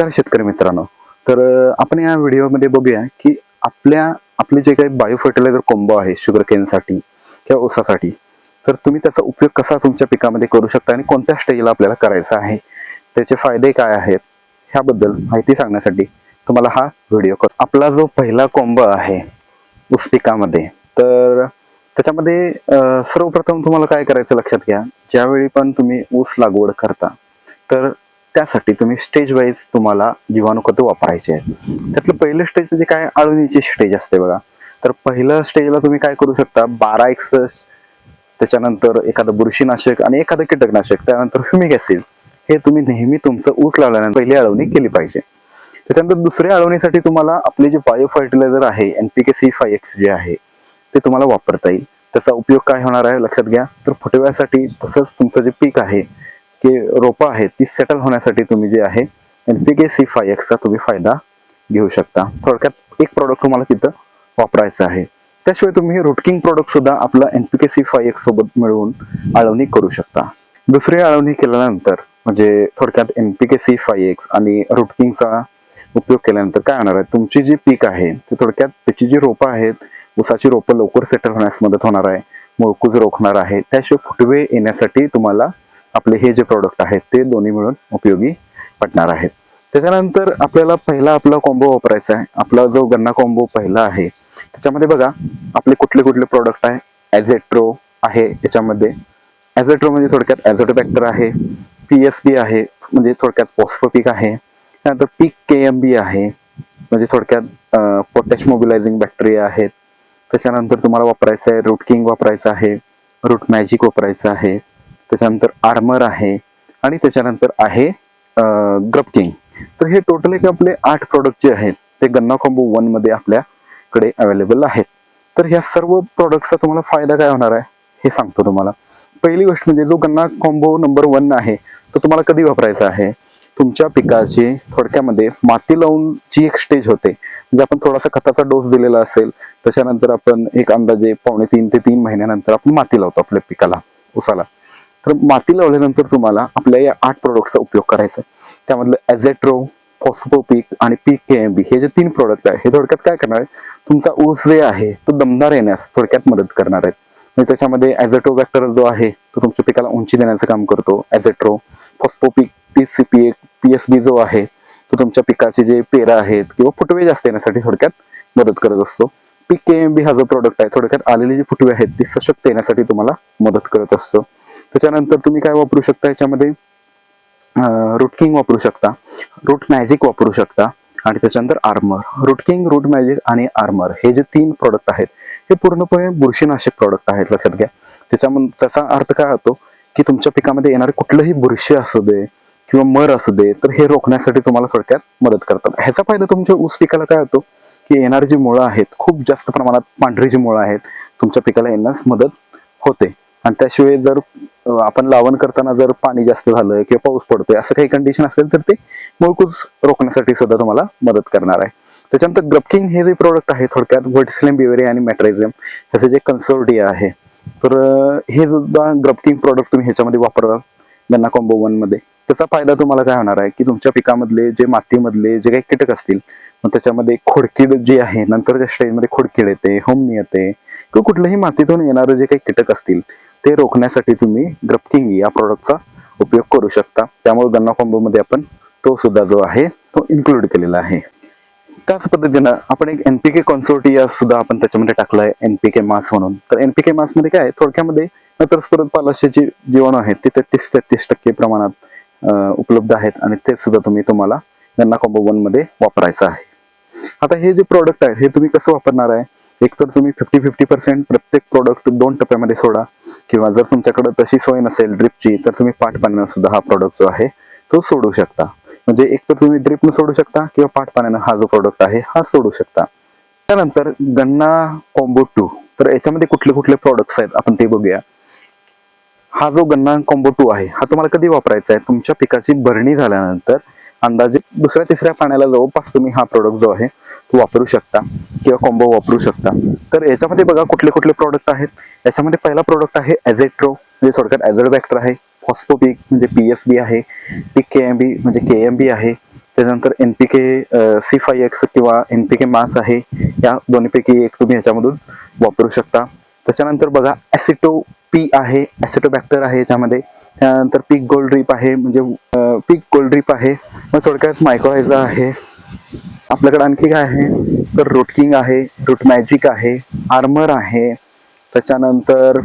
नमस्कार शेतकरी मित्रांनो. तर आपण या व्हिडिओमध्ये बघूया की आपल्या आपले जे काही बायो फर्टिलायझर कोंबो आहे शुगर केनसाठी किंवा ऊसासाठी तर तुम्ही त्याचा उपयोग कसा तुमच्या पिकामध्ये करू शकता आणि कोणत्या स्टेजला आपल्याला करायचा आहे? त्याचे फायदे काय आहेत? ह्याबद्दल माहिती सांगण्यासाठी तुम्हाला हा व्हिडिओ कर. आपला जो पहिला कोंब आहे ऊस पिकामध्ये तर त्याच्यामध्ये सर्वप्रथम तुम्हाला काय करायचं लक्षात घ्या. ज्यावेळी पण तुम्ही ऊस लागवड करता तर त्यासाठी तुम्ही स्टेज वाईज तुम्हाला जीवाणूखतं वापरायचे आहेत. त्यातलं पहिलं स्टेज म्हणजे काय? आळवणीची स्टेज असते बघा. तर पहिलं स्टेजला तुम्ही काय करू शकता? बारा एक्सस त्याच्यानंतर एखादं बुरशीनाशक आणि एखादं कीटकनाशक त्यानंतर ह्युमिक ऍसिड हे तुम्ही नेहमी तुमचं ऊस लावल्यानंतर पहिली अळवणी केली पाहिजे. त्याच्यानंतर दुसऱ्या अळवणीसाठी तुम्हाला आपले जे बायो फर्टिलायझर आहे एनपीके सी फाय एक्स जे आहे ते तुम्हाला वापरता येईल. त्याचा उपयोग काय होणार आहे? लक्षात घ्या. तर फुटव्यासाठी तसंच तुमचं जे पीक आहे की रोपं आहेत ती सेटल होण्यासाठी तुम्ही जे आहे N P K C five एक्सचा तुम्ही फायदा घेऊ शकता. थोडक्यात एक प्रॉडक्ट तुम्हाला तिथं वापरायचं आहे. त्याशिवाय तुम्ही रुटकिंग प्रोडक्ट सुद्धा आपला के सी फाय एक्स सोबत मिळवून आळवणी करू शकता. दुसरी आळवणी केल्यानंतर म्हणजे थोडक्यात N P K C five X आणि रुटकिंगचा उपयोग केल्यानंतर काय होणार आहे? तुमची जी पीक आहे ते थोडक्यात त्याची जी रोपं आहेत ऊसाची रोपं लवकर सेटल होण्यास मदत होणार आहे मुळकूज रोखणार आहे त्याशिवाय फुटवे येण्यासाठी तुम्हाला आपले हे जे प्रोडक्ट आहेत ते दोन्ही मिळून उपयोगी पडणार आहेत. त्याच्यानंतर आपल्याला पहिला आपला कॉम्बो वापरायचा आहे. आपला जो गन्ना कॉम्बो पहिला आहे त्याच्यामध्ये बघा आपले कुठले कुठले प्रोडक्ट आहे. ॲझेट्रो आहे याच्यामध्ये. ॲझेट्रो म्हणजे थोडक्यात ॲझोटोबॅक्टर आहे. पी एस बी आहे म्हणजे थोडक्यात पॉस्फोपिक आहे. त्यानंतर पीक के एम बी आहे म्हणजे थोडक्यात पोटॅश मोबिलायझिंग बॅक्टेरिया आहेत. त्याच्यानंतर तुम्हाला वापरायचं आहे रूट किंग वापरायचं आहे. रूट मॅजिक वापरायचं आहे. त्याच्यानंतर आर्मर आहे आणि त्याच्यानंतर आहे ग्रपकिंग तर हे टोटल एक आपले आठ प्रोडक्ट जे आहेत ते गन्ना कॉम्बो वनमध्ये आपल्याकडे अवेलेबल आहेत. तर ह्या सर्व प्रोडक्टचा तुम्हाला फायदा काय होणार आहे हे सांगतो तुम्हाला. पहिली गोष्ट म्हणजे जो गन्ना कॉम्बो नंबर वन आहे तो तुम्हाला कधी वापरायचा आहे? तुमच्या पिकाची थोडक्यामध्ये माती लावून जी एक स्टेज होते म्हणजे आपण थोडासा खताचा डोस दिलेला असेल त्याच्यानंतर आपण एक अंदाजे पावणे तीन ते तीन महिन्यानंतर आपण माती लावतो आपल्या पिकाला उसाला तर माती लावल्यानंतर तुम्हाला आपल्या या आठ प्रोडक्टचा उपयोग करायचा आहे. त्यामधलं ॲझेट्रो फॉस्पोपिक आणि पीक के एम बी हे जे तीन प्रोडक्ट आहे हे थोडक्यात काय करणार आहे तुमचा ऊस जे आहे तो दमदार येण्यास थोडक्यात मदत करणार आहेत. म्हणजे त्याच्यामध्ये ॲझेट्रो बॅक्टर जो आहे तो तुमच्या पिकाला उंची देण्याचं काम करतो. Azetro phosphopic P C P A P S B जो आहे तो तुमच्या पिकाचे जे पेरा आहेत किंवा फुटवे जास्त येण्यासाठी थोडक्यात मदत करत असतो. पीक के एम बी हा जो प्रोडक्ट आहे थोडक्यात आलेले जे फुटवे आहेत ते सशक्त येण्यासाठी तुम्हाला मदत करत असतो. त्याच्यानंतर तुम्ही काय वापरू शकता याच्यामध्ये रुटकिंग वापरू शकता. रूट मॅजिक वापरू शकता. आणि त्याच्यानंतर आर्मर रुटकिंग रूट मॅजिक आणि आर्मर हे जे तीन प्रॉडक्ट आहेत हे पूर्णपणे बुरशीनाशक प्रॉडक्ट आहेत लक्षात घ्या. त्याच्या त्याचा अर्थ काय होतो? की तुमच्या पिकामध्ये येणारे कुठलंही बुरशी असू दे किंवा मर असू दे तर हे रोखण्यासाठी तुम्हाला थोडक्यात मदत करतात. ह्याचा फायदा तुमच्या ऊस पिकाला काय होतो? की येणारी जी मुळं आहेत खूप जास्त प्रमाणात पांढरी जी मुळं आहेत तुमच्या पिकाला येण्यास मदत होते. आणि त्याशिवाय जर आपण लावण करताना जर पाणी जास्त झालं किंवा पाऊस पडतोय असं काही कंडिशन असेल तर ते मुळकूज रोखण्यासाठी सुद्धा तुम्हाला मदत करणार आहे. त्याच्यानंतर ग्रपकिंग हे जे प्रोडक्ट आहे थोडक्यात व्हर्टिस्लेम बिवेरी आणि मॅट्रायझम ह्याचं जे कन्सोर्टिया आहे तर हे सुद्धा ग्रपकिंग प्रोडक्ट तुम्ही ह्याच्यामध्ये वापराल गन्ना कॉम्बो वनमध्ये त्याचा फायदा तुम्हाला काय होणार आहे की तुमच्या पिकामधले जे मातीमधले जे काही कीटक असतील मग त्याच्यामध्ये खोडकीड जी आहे नंतरच्या स्टेजमध्ये खोडकीड येते होमनी येते किंवा कुठल्याही मातीतून येणारे जे काही कीटक असतील ते रोखण्यासाठी तुम्ही ग्रपकिंग या प्रोडक्टचा उपयोग करू शकता. त्यामुळे गन्ना कॉम्बोमध्ये आपण तो सुद्धा जो आहे तो इन्क्लूड केलेला आहे. त्याच पद्धतीनं आपण एक एनपीके कॉन्सोर्टिया सुद्धा आपण त्याच्यामध्ये टाकलाय एनपीके मास म्हणून. तर एनपीके मासमध्ये काय आहे? थोडक्यामध्ये नंतर परत पालाशाचे जीवाणू आहेत ते तेहतीस तेहतीस टक्के प्रमाणात उपलब्ध आहेत आणि ते सुद्धा तुम्ही तुम्हाला गन्ना कॉम्बो वनमध्ये वापरायचं आहे. आता हे जे प्रोडक्ट आहे हे तुम्ही कसं वापरणार आहे? एक तर तुम्ही फिफ्टी फिफ्टी पर्सेंट प्रत्येक प्रोडक्ट दोन टप्प्यामध्ये सोडा. किंवा जर तुमच्याकडे तशी सोय नसेल ड्रिपची तर तुम्ही पाठ पाण्यानं सुद्धा हा प्रोडक्ट जो आहे तो सोडू शकता. म्हणजे एक तर तुम्ही ड्रिपनं सोडू शकता किंवा पाठ पाण्यानं हा जो प्रोडक्ट आहे हा सोडू शकता. त्यानंतर गन्ना कॉम्बो टू तर याच्यामध्ये कुठले कुठले प्रोडक्ट्स आहेत आपण ते बघूया. हा जो गन्ना कॉम्बो टू आहे हा तुम्हाला कधी वापरायचा आहे? तुमच्या पिकाची भरणी झाल्यानंतर अंदाजे दुसऱ्या तिसऱ्या पाण्याला जवळपास तुम्ही हा प्रोडक्ट जो आहे वापरू शकता किंवा कॉम्बो वापरू शकता. तर याच्यामध्ये बघा कुठले कुठले प्रॉडक्ट आहेत. याच्यामध्ये पहिला प्रोडक्ट आहे ॲझेट्रो म्हणजे थोडक्यात ॲझोडबॅक्टर आहे. फॉस्फोपिक म्हणजे पी एस बी आहे. पी के एम बी म्हणजे के एम बी आहे. त्याच्यानंतर N P K C five X किंवा एन पी के मास आहे. या दोन्हीपैकी एक तुम्ही ह्याच्यामधून वापरू शकता. त्याच्यानंतर बघा ॲसिटो पी आहे. ॲसिटोबॅक्टर आहे याच्यामध्ये. त्यानंतर पीक गोल्ड ड्रीप आहे. म्हणजे पीक गोल्ड ड्रीप आहे. मग थोडक्यात मायक्रोलायझा आहे. आपल्याकडे आणखी काय आहे? तर रूटकिंग आहे रूट मॅजिक आहे आर्मर आहे. त्याच्यानंतर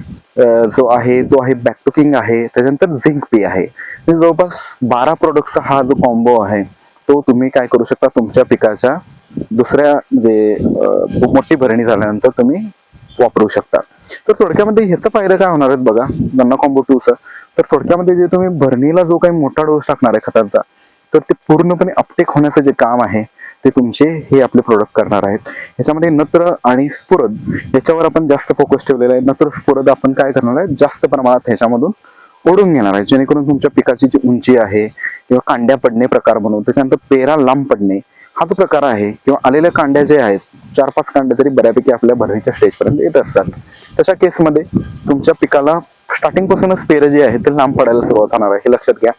जो आहे तो आहे बॅक टुकिंग आहे. त्याच्यानंतर झिंक पी आहे. म्हणजे जवळपास बारा प्रोडक्टचा हा जो कॉम्बो आहे तो तुम्ही काय करू शकता? तुमच्या पिकाच्या दुसऱ्या म्हणजे खूप मोठी भरणी झाल्यानंतर तुम्ही वापरू शकता. तर थोडक्यामध्ये ह्याचा फायदा काय होणार आहेत बघा गन्ना कॉम्बो टूचा तर थोडक्यामध्ये जे तुम्ही भरणीला जो काही मोठा डोस टाकणार आहे खताचा तर ते पूर्णपणे अपटेक होण्याचं जे काम आहे ते तुमचे हे आपले प्रोडक्ट करणार आहेत. ह्याच्यामध्ये नत्र आणि स्फुरद याच्यावर आपण जास्त फोकस ठेवलेला आहे. नत्र स्फुरद आपण काय करणार आहे? जास्त प्रमाणात ह्याच्यामधून ओढून घेणार आहे. जेणेकरून तुमच्या पिकाची जी उंची आहे किंवा कांड्या पडणे प्रकार म्हणून त्याच्यानंतर पेरा लांब पडणे हा जो प्रकार आहे किंवा आलेल्या कांड्या जे आहेत चार पाच कांड्या तरी बऱ्यापैकी आपल्या भरणीच्या स्टेजपर्यंत येत असतात. तशा केसमध्ये तुमच्या पिकाला स्टार्टिंग पासूनच पेरं जे आहे ते लांब पडायला सुरुवात होणार आहे. हे लक्षात घ्या.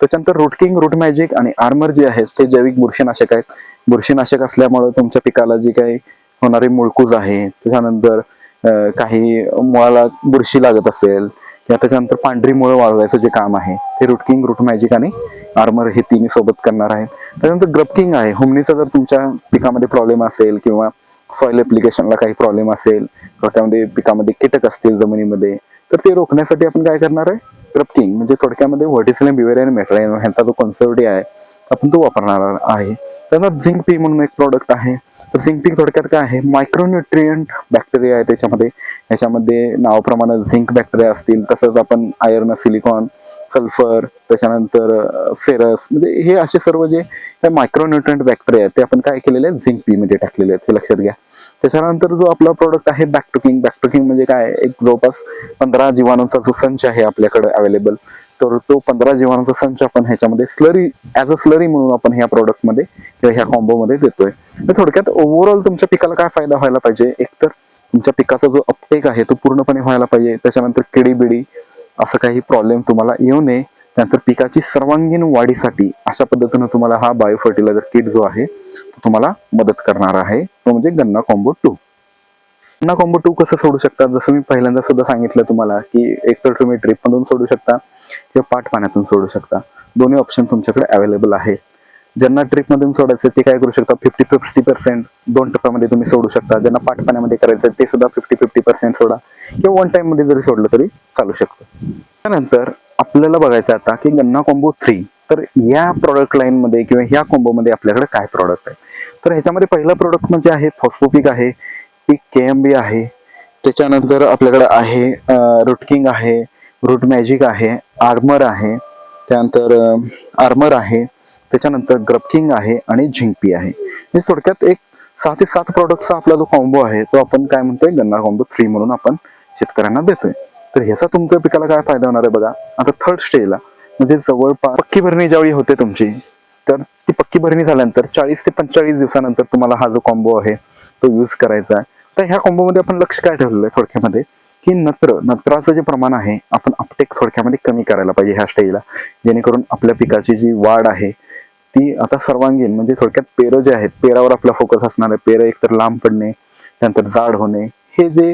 त्याच्यानंतर रुटकिंग रूट मॅजिक आणि आर्मर जे आहेत ते जैविक बुरशीनाशक आहेत. बुरशीनाशक असल्यामुळे तुमच्या पिकाला जी काही होणारी मुळकूज आहे त्याच्यानंतर काही मुळाला बुरशी लागत असेल किंवा त्याच्यानंतर पांढरी मुळं वाळवायचं जे काम आहे ते रुटकिंग रूट मॅजिक आणि आर्मर हे तिन्ही सोबत करणार आहेत. त्याच्यानंतर ग्रपकिंग आहे. हुमणीचा जर तुमच्या पिकामध्ये प्रॉब्लेम असेल किंवा सॉइल ॲप्लिकेशनला काही प्रॉब्लेम असेल किंवा त्यामध्ये पिकामध्ये कीटक असतील जमिनीमध्ये तर ते रोखण्यासाठी आपण काय करणार आहे? ग्रपकिंग म्हणजे थोडक्यामध्ये व्हर्टिसिल बिवेर आणि मेट्रायन ह्यांचा जो कॉन्सर्टी आहे आपण तो वापरणार आहे. त्यानंतर झिंक पी म्हणून एक प्रोडक्ट आहे. तर झिंक पी थोडक्यात काय आहे? मायक्रोन्युट्रियंट बॅक्टेरिया आहे त्याच्यामध्ये. ह्याच्यामध्ये नावाप्रमाणे झिंक बॅक्टेरिया असतील तसंच आपण आयर्न सिलिकॉन सल्फर त्याच्यानंतर फेरस म्हणजे हे असे सर्व जे मायक्रोन्युट्रंट बॅक्टेरिया आहेत ते आपण काय केलेले आहेत? झिंक पी मध्ये टाकलेले आहेत हे लक्षात घ्या. त्याच्यानंतर जो आपला प्रोडक्ट आहे बॅकटुकिंग बॅकटुकिंग म्हणजे काय? एक जवळपास पंधरा जीवाणूंचा जो संच आहे आपल्याकडे अवेलेबल तर तो पंधरा जीवाणूचा संच आपण ह्याच्यामध्ये स्लरी ऍज अ स्लरी म्हणून आपण ह्या प्रोडक्टमध्ये किंवा ह्या कॉम्बोमध्ये देतोय. थोडक्यात ओव्हरऑल तुमच्या पिकाला काय फायदा व्हायला पाहिजे? एकतर तुमच्या पिकाचा जो अपटेक आहे तो पूर्णपणे व्हायला पाहिजे. त्याच्यानंतर किडी बिडी असं काही प्रॉब्लेम तुम्हाला येऊ नये. त्यानंतर पिकाची सर्वांगीण वाढीसाठी अशा पद्धतीनं तुम्हाला हा बायो फर्टिलायझर किट जो आहे तो तुम्हाला मदत करणार आहे. तो म्हणजे गन्ना कॉम्बो टू गन्ना कॉम्बो टू कसं सोडू शकता? जसं मी पहिल्यांदा सुद्धा सांगितलं तुम्हाला की एकतर तुम्ही ड्रिप मधून सोडू शकता किंवा पाट पाण्यातून सोडू शकता. दोन्ही ऑप्शन तुमच्याकडे अवेलेबल आहे. ज्यांना ट्रिपमधून सोडायचं ते काय करू शकता फिफ्टी फिफ्टी पर्सेंट दोन टप्प्यामध्ये तुम्ही सोडू शकता. ज्यांना पाठ पाण्यामध्ये करायचं ते सुद्धा फिफ्टी फिफ्टी पर्सेंट सोडा. किंवा वन टाइममध्ये जरी सोडलं तरी चालू शकतं. त्यानंतर आपल्याला बघायचं आता की गन्ना कॉम्बो थ्री तर या प्रॉडक्ट लाईन मध्ये किंवा ह्या कॉम्बो मध्ये आपल्याकडे काय प्रॉडक्ट आहे? तर ह्याच्यामध्ये पहिलं प्रोडक्ट म्हणजे आहे फॉस्फोपिक आहे पीक के एम बी आहे. त्याच्यानंतर आपल्याकडे आहे रुटकिंग आहे रूट मॅजिक आहे आर्मर आहे. त्यानंतर आर्मर आहे त्याच्यानंतर ग्रपकिंग आहे आणि झिंकपी आहे. म्हणजे थोडक्यात एक सहा ते सात प्रोडक्टचा आपला जो कॉम्बो आहे तो आपण काय म्हणतोय गन्ना कॉम्बो थ्री म्हणून आपण शेतकऱ्यांना देतोय. तर ह्याचा तुमच्या पिकाला काय फायदा होणार आहे बघा? आता थर्ड स्टेजला म्हणजे जवळपास पक्की भरणी ज्यावेळी होते तुमची तर ती पक्की भरणी झाल्यानंतर चाळीस ते पंचेचाळीस दिवसानंतर तुम्हाला हा जो कॉम्बो आहे तो यूज करायचा आहे. तर ह्या कॉम्बोमध्ये आपण लक्ष काय ठेवलेलं आहे थोडक्यामध्ये? की नत्र नत्राचं जे प्रमाण आहे आपण अपटेक थोडक्यामध्ये कमी करायला पाहिजे ह्या स्टेजला जेणेकरून आपल्या पिकाची जी वाढ आहे ती आता सर्वांगीण म्हणजे थोडक्यात पेरं जे आहेत पेरावर आपला फोकस असणार आहे. पेरं एकतर लांब पडणे त्यानंतर जाड होणे हे जे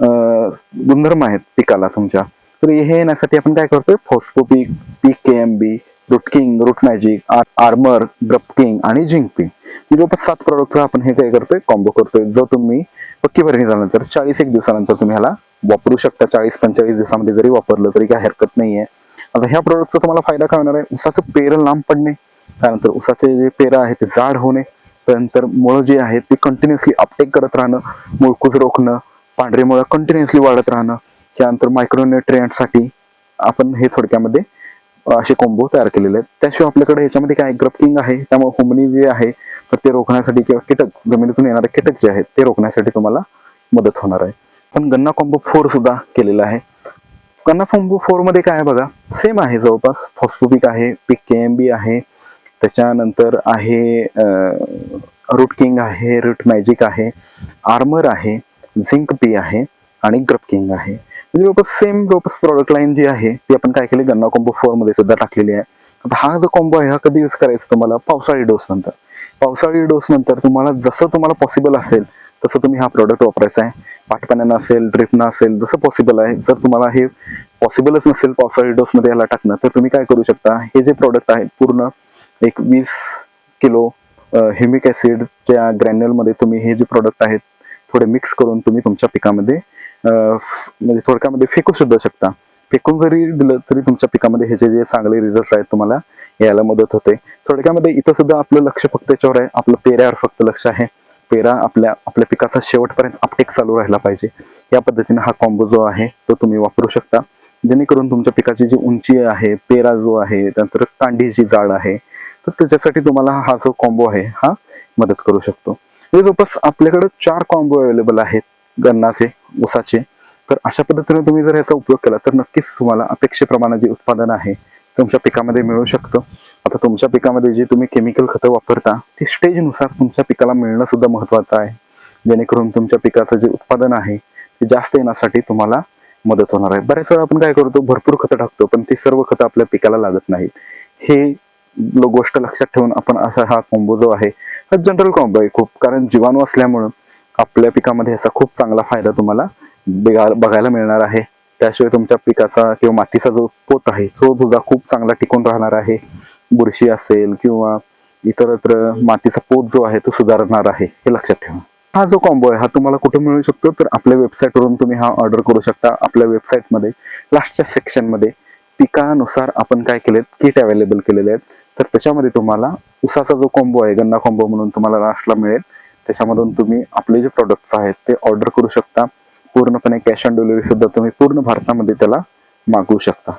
गुणधर्म आहेत पिकाला तुमच्या तर हे येण्यासाठी आपण काय करतोय? फॉस्फोपिक पीक K M B rootking root magic armour ग्रपकिंग आणि जिंकपिंग जवळपास सात प्रोडक्ट आपण हे काय करतोय? कॉम्बो करतोय. जो तुम्ही पक्की भरणी झाल्यानंतर चाळीस एक दिवसानंतर तुम्ही ह्याला वापरू शकता चाळीस पंचेचाळीस दिवसामध्ये जरी वापरलं तरी काही हरकत नाहीये. आता ह्या प्रोडक्टचा तुम्हाला फायदा काय होणार आहे? उसाचं पेरं लांब पडणे त्यानंतर उसाचे जे पेरं आहे ते जाड होणे त्यानंतर मुळं जे आहेत ते कंटिन्युअसली अपटेक करत राहणं मुळकूज रोखणं पांढरे मुळं कंटिन्युअसली वाढत राहणं त्यानंतर मायक्रोन्युट्रियंटसाठी आपण हे थोडक्यामध्ये असे कोंबो तयार केलेले आहेत. त्याशिवाय आपल्याकडे ह्याच्यामध्ये काय ग्रपकिंग आहे त्यामुळे होमनी जे आहे तर ते रोखण्यासाठी किंवा कीटक जमिनीतून येणारे कीटक जे आहेत ते रोखण्यासाठी तुम्हाला मदत होणार आहे. पण गन्ना कॉम्बो फोर सुद्धा केलेला आहे. गन्ना कॉम्बो फोरमध्ये काय आहे बघा? सेम आहे जवळपास. फॉस्फोपिक आहे पिक के एम बी आहे. त्याच्यानंतर आहे रूट किंग आहे रूट मॅजिक आहे आर्मर आहे झिंक पी आहे आणि ग्रपकिंग आहे. म्हणजे जवळपास सेम जवळपास प्रॉडक्ट लाईन जी आहे ती आपण काय केली? गन्ना कॉम्बो फोरमध्ये सुद्धा टाकलेली आहे. आता हा जो कॉम्बो आहे हा कधी यूज करायचा तुम्हाला? पावसाळी डोस नंतर. पावसाळी डोस नंतर तुम्हाला जसं तुम्हाला पॉसिबल असेल तसं तुम्ही हा प्रॉडक्ट वापरायचा आहे. पाटपाण्यानं असेल ड्रिपनं असेल जसं पॉसिबल आहे. जर तुम्हाला हे पॉसिबलच नसेल पावसाळी डोसमध्ये याला टाकणं तर तुम्ही काय करू शकता? हे जे प्रॉडक्ट आहे पूर्ण एक वीस किलो ह्युमिक ॲसिडच्या ग्रॅन्युअलमध्ये तुम्ही हे जे प्रोडक्ट आहेत थोडे मिक्स करून तुम्ही तुमच्या पिकामध्ये म्हणजे थोडक्यामध्ये फेकू सुद्धा शकता. फेकून जरी दिलं तरी तुमच्या पिकामध्ये ह्याचे जे चांगले रिझल्ट आहेत तुम्हाला यायला मदत होते. थोडक्यामध्ये इथं सुद्धा आपलं लक्ष फक्त याच्यावर आहे. आपलं पेऱ्यावर फक्त लक्ष आहे. पेरा आपल्या आपल्या पिकाचा शेवटपर्यंत अपटेक चालू राहिला पाहिजे. या पद्धतीने हा कॉम्बो जो आहे तो तुम्ही वापरू शकता. जेणेकरून तुमच्या पिकाची जी उंची आहे पेरा जो आहे त्यानंतर कांडी जी जाड आहे तर त्याच्यासाठी तुम्हाला हा जो कॉम्बो आहे हा मदत करू शकतो. म्हणजे जवळपास आपल्याकडं चार कॉम्बो अवेलेबल आहेत गन्नाचे ऊसाचे. तर अशा पद्धतीने तुम्ही जर याचा उपयोग केला तर नक्कीच तुम्हाला अपेक्षेप्रमाणे जे उत्पादन आहे तुमच्या पिकामध्ये मिळू शकतं. आता तुमच्या पिकामध्ये जे तुम्ही केमिकल खतं वापरता ते स्टेजनुसार तुमच्या पिकाला मिळणं सुद्धा महत्वाचं आहे. जेणेकरून तुमच्या पिकाचं जे उत्पादन आहे ते जास्त येण्यासाठी तुम्हाला मदत होणार आहे. बऱ्याच वेळा आपण काय करतो भरपूर खतं टाकतो पण ती सर्व खतं आपल्या पिकाला लागत नाहीत. हे गोष्ट लक्षात ठेवून आपण असा हा कॉम्बो जो आहे हा जनरल कॉम्बो आहे खूप. कारण जीवाणू असल्यामुळं आपल्या पिकामध्ये याचा खूप चांगला फायदा तुम्हाला बघायला मिळणार आहे. त्याशिवाय तुमच्या पिकाचा किंवा मातीचा जो पोत आहे तो सुद्धा खूप चांगला टिकून राहणार आहे. बुरशी असेल किंवा इतरत्र मातीचा पोत जो आहे तो सुधारणार आहे. हे लक्षात ठेवा. हा जो कॉम्बो आहे हा तुम्हाला कुठे मिळू शकतो? तर आपल्या वेबसाईटवरून तुम्ही हा ऑर्डर करू शकता. आपल्या वेबसाईटमध्ये लास्टच्या सेक्शनमध्ये पिकानुसार आपण काय केलेत? किट अवेलेबल केलेले आहेत. तर त्याच्यामध्ये तुम्हाला उसाचा जो कॉम्बो आहे गन्ना कॉम्बो म्हणून तुम्हाला लास्टला मिळेल. त्याच्यामधून तुम्ही आपले जे प्रोडक्ट्स आहेत ते ऑर्डर करू शकता. पूर्णपणे कॅश ऑन डिलिव्हरी सुद्धा तुम्ही पूर्ण भारतामध्ये त्याला मागवू शकता.